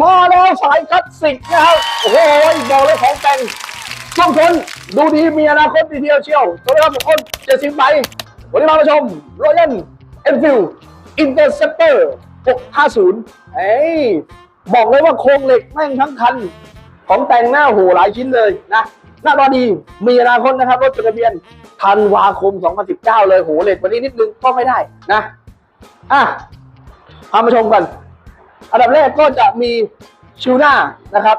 มาแล้วสายคลาสสิกนะครับโอ้โหบอกเลยของแต่งช่องชนดูดีมีอนาคตดีเดียวเชียวสวัสดีครับทุกคนเจ็ดสิบใบวันนี้มาประชม Royal Enfield Interceptor 650เอ้ยบอกเลยว่าโครงเหล็กแม่งทั้งคัน ของแต่งหน้าโหหลายชิ้นเลยนะหน้าตาดีมีอนาคตนะครับรถจดทะเบียนธันวาคม 2019 เลยโหเหลทวันนี้นิดนึงก็ไม่ได้นะอะพามาชมกัน อันดับแรกก็จะมีชิวหน้านะครับ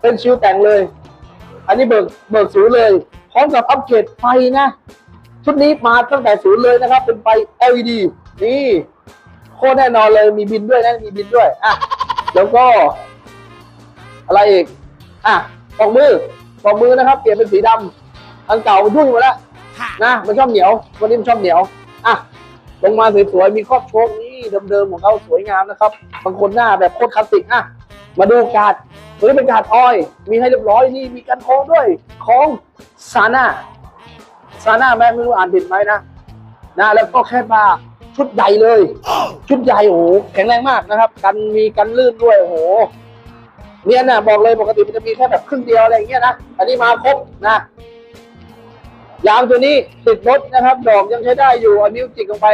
เป็นชิวแต่งเลย อันนี้เบิกเบิกศูนย์เลย พร้อมกับอัปเกรดไฟนะ ชุดนี้มาตั้งแต่ศูนย์เลยนะครับ เป็นไฟ LED นี่โคตรแน่นอนเลยมีบินด้วยนะมีบินด้วยอะแล้วก็ อะไรอีกอะปอกมือปอกมือนะครับ เปลี่ยนเป็นสีดำอันเก่ายุ่งหมดแล้วนะมันชอบเหนียววันนี้มันชอบเหนียวอะลงมาสวยๆมีครอบโชคนี่ เดิมๆของเขาสวยงามนะครับ บางคนหน้าแบบโคตรคลาสสิกอะ มาดูการ์ดตัวนี้เป็นการ์ดออย มีให้เรียบร้อยนี่มีกันโค้งด้วยของซาน่าซาน่าแม่ไม่รู้อ่านผิดไหมนะนะแล้วก็แค่มาชุดใหญ่เลย ชุดใหญ่โอ้โหแข็งแรงมากนะครับ กันมีกันลื่นด้วยโอ้โหเนี่ยนะบอกเลยปกติมันจะมีแค่แบบครึ่งเดียวอะไรอย่างเงี้ยนะอันนี้มาครบนะยางตัวนี้ติดรถนะครับ ดอกยังใช้ได้อยู่เอานิ้วจิกลงไป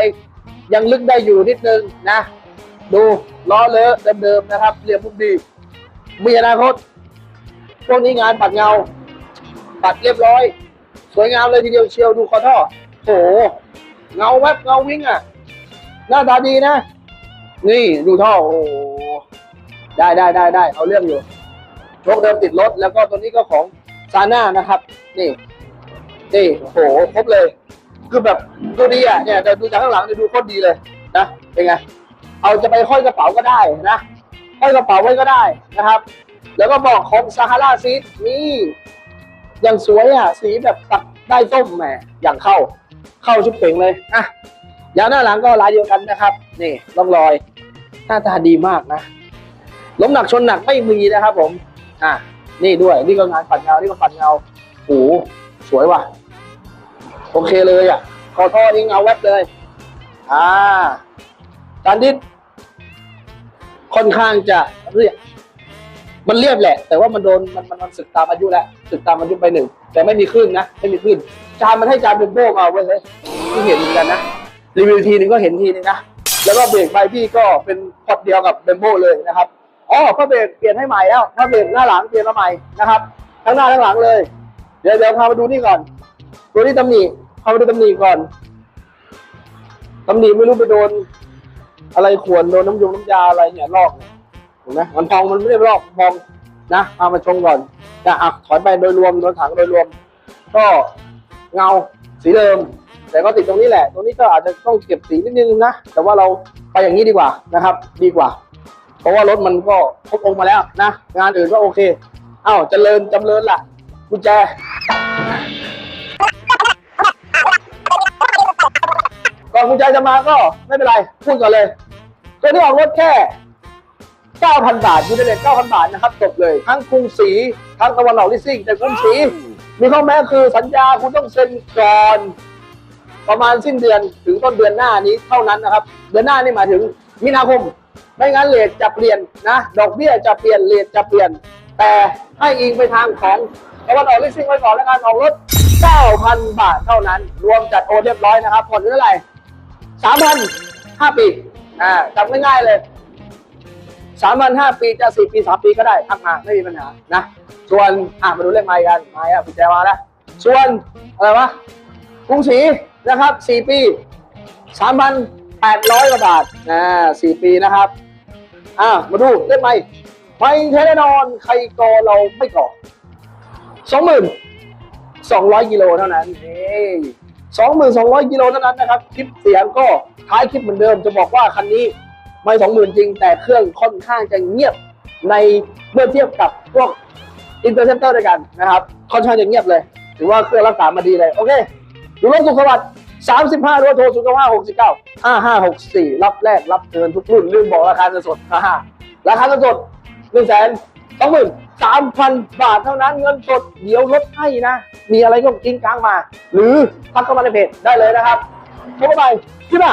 ยังลึกได้อยู่นิดนึงนะ ดูล้อเลอะเดิมๆนะครับเรียบพุ่มดีมีอนาคตพวกนี้งานปัดเงา ปัดเรียบร้อย สวยงามเลยทีเดียวเชียวดูคอท่อโหเงาแวบเงาวิ่งอะ หน้าตาดีนะ นี่ดูท่อโอ้ได้ได้ได้ได้เอาเรื่องอยู่โชคเดิมติดรถแล้วก็ตัวนี้ก็ของซาน่านะครับ นี่นี่โอ้โหครบเลย คือแบบดูดีอะเนี่ยเดี๋ยวดูจากข้างหลังเดี๋ยดูโคตรดีเลยนะเป็นไงเอาจะไปห้อยกระเป๋าก็ได้นะห้อยกระเป๋าไว้ก็ได้นะครับ แล้วก็บอกของซาฮาราซีดนี่อย่างสวยอะสีแบบตัดได้ส้มแหมอย่างเข้า เข้าชุดเป่งเลยอะยางหน้าหลังก็ลายเดียวกันนะครับ นี่ร่องรอยหน้าตาดีมากนะล้มหนักชนหนักไม่มีนะครับ ผม อะนี่ด้วยนี่ก็งานปัดเงานี่ก็ปัดเงาโอ้สวยว่ะ โอเคเลยอะคอท่อนี่เงาแวบเลย อ่าการดิดค่อนข้างจะเรียบมันเรียบแหละ แต่ว่ามันโดนมันมันมันสึกตามอายุแล้วสึกตามอายุไปหนึ่ง แต่ไม่มีขึ้นนะ ไม่มีขึ้น จานมันให้จานเป็นโบ้มาเว้เฮ้ยที่เห็นเหมือนกันนะ รีวิวทีนึงก็เห็นทีนึงนะ แล้วก็เบรกใบพี่ก็เป็นพอดเดียวกับเบมโบเลยนะครับอ๋อพระเบรกเปลี่ยนให้ใหม่แล้วพระเบรกหน้าหลังเปลี่ยนมาใหม่นะครับ ทั้งหน้าทั้งหลังเลย เดี๋ยวเดี๋ยวพามาดูนี่ก่อน ตัวนี้ตำหนิพามาดูตำหนิก่อนตำหนิไม่รู้ไปโดน อะไรขวนโดนน้ำยงน้ำยาอะไรเนี่ยลอกเนี่ยเห็นไหมมันพองมันไม่ได้ลอกพองนะเอามาชงก่อนนะอะถอยไปโดยรวมโดยถังโดยรวม ก็เงาสีเดิม แต่ก็ติดตรงนี้แหละ ตรงนี้ก็อาจจะต้องเก็บสีนิดนึงนะแต่ว่าเราไปอย่างนี้ดีกว่านะครับ ดีกว่า เพราะว่ารถมันก็ครบองค์มาแล้วนะงานอื่นก็โอเคเอ้าเจริญจำเริญล่ะกุญแจ ก่อนกุญแจจะมาก็ไม่เป็นไร พูดก่อนเลยตัวนี้ออกรถแค่ 9,000 บาทยูนิเน็ต9,000 บาทนะครับจบเลย ทั้งกรุงศรีทั้งตะวันออกลิสซิ่งแต่กรุงศรีมีข้อแม้คือสัญญาคุณต้องเซ็นก่อนประมาณสิ้นเดือนถึงต้นเดือนหน้านี้เท่านั้นนะครับ เดือนหน้านี่หมายถึงมีนาคม ไม่งั้นเลทจะเปลี่ยนนะ ดอกเบี้ยจะเปลี่ยนเลทจะเปลี่ยน แต่ให้อิงไปทางของตะวันออกลิสซิ่งไว้ก่อนแล้วกันออกรถ9,000 บาทเท่านั้น รวมจัดโอนเรียบร้อยนะครับผ่อนเท่าไหร่ สามพันห้าปีอ่าจำง่ายๆเลยสามพันห้าปีจะสี่ปีสามปีก็ได้ทักมาไม่มีปัญหานะส่วนอะมาดูเลขไม้กันไม้อะกุญแจมาแล้วส่วนอะไรวะกรุงศรีนะครับสี่ปีสามพันแปดร้อยกว่าบาทอ่าสี่ปีนะครับอ่ามาดูเลขไม้ไม้เทแน่นอนใครก่อเราไม่ก่อสองหมื่นสองร้อยกิโลเท่านั้นเฮ้ 2,200 กิโลเท่านั้นนะครับ คลิปเสียงก็ท้ายคลิปเหมือนเดิม จะบอกว่าคันนี้ไม่ 20,000 จริง แต่เครื่องค่อนข้างจะเงียบในเมื่อเทียบกับพวกอินเตอร์เซปเตอร์ด้วยกันนะครับ ค่อนข้างจะเงียบเลย ถือว่าเครื่องรักษามาดีเลย โอเค ดูรถสุขสวัสดิ์35รถโทร0 9 6 9 5 5 6 4 รับแรกรับเทินทุกรุ่นลืมบอกราคาสดราคาราคาสด1 2 0 0 0 0 2 0 0 0 0 สามพันบาทเท่านั้นเงินสดเดี๋ยวลดให้นะ มีอะไรก็กิ้งกลางมา หรือทักเข้ามาในเพจได้เลยนะครับพบกันใหม่ที่หน